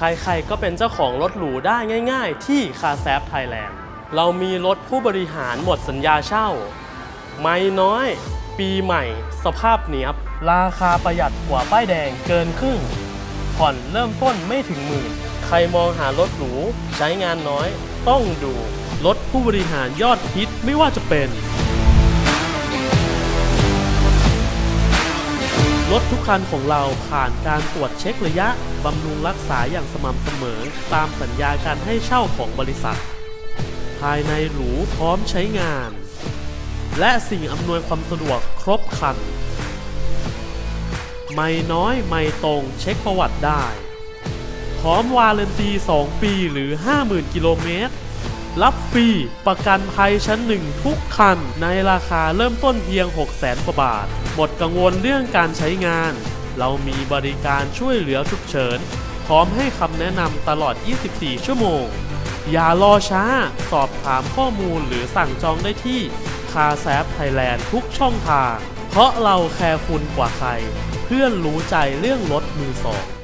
ใครๆ ก็เป็นเจ้าของรถหรูได้ง่ายๆ ที่คาแซฟไทยแลนด์ เรามีรถผู้บริหารหมดสัญญาเช่า ไม่น้อย ปีใหม่ สภาพเนียบ ราคาประหยัดกว่าป้ายแดงเกินครึ่ง ผ่อนเริ่มต้นไม่ถึงหมื่น ใครมองหารถหรู ใช้งานน้อย ต้องดู รถผู้บริหารยอดฮิตไม่ว่าจะเป็น ถทุกคันของเราผ่านการตรวจเช็คระยะ บำรุงรักษาอย่างสม่ำเสมอ ตามสัญญาการให้เช่าของบริษัท ภายในหรูพร้อมใช้งาน และสิ่งอำนวยความสะดวกครบครัน ไม่น้อยไม่ตรงเช็คประวัติได้ พร้อมวาเลนตี 2 ปีหรือ 50,000 กิโลเมตร รับฟรีประกันภัยชั้นหนึ่งทุกคัน ในราคาเริ่มต้นเพียง 600,000กว่าบาท หมดกังวลเรื่องการใช้งาน เรามีบริการช่วยเหลือฉุกเฉิน พร้อมให้คำแนะนำตลอด 24 ชั่วโมง อย่ารอช้า สอบถามข้อมูลหรือสั่งจองได้ที่คาแซฟไทยแลนด์ทุกช่องทาง เพราะเราแคร์คุณกว่าใคร เพื่อนรู้ใจเรื่องรถมือสอง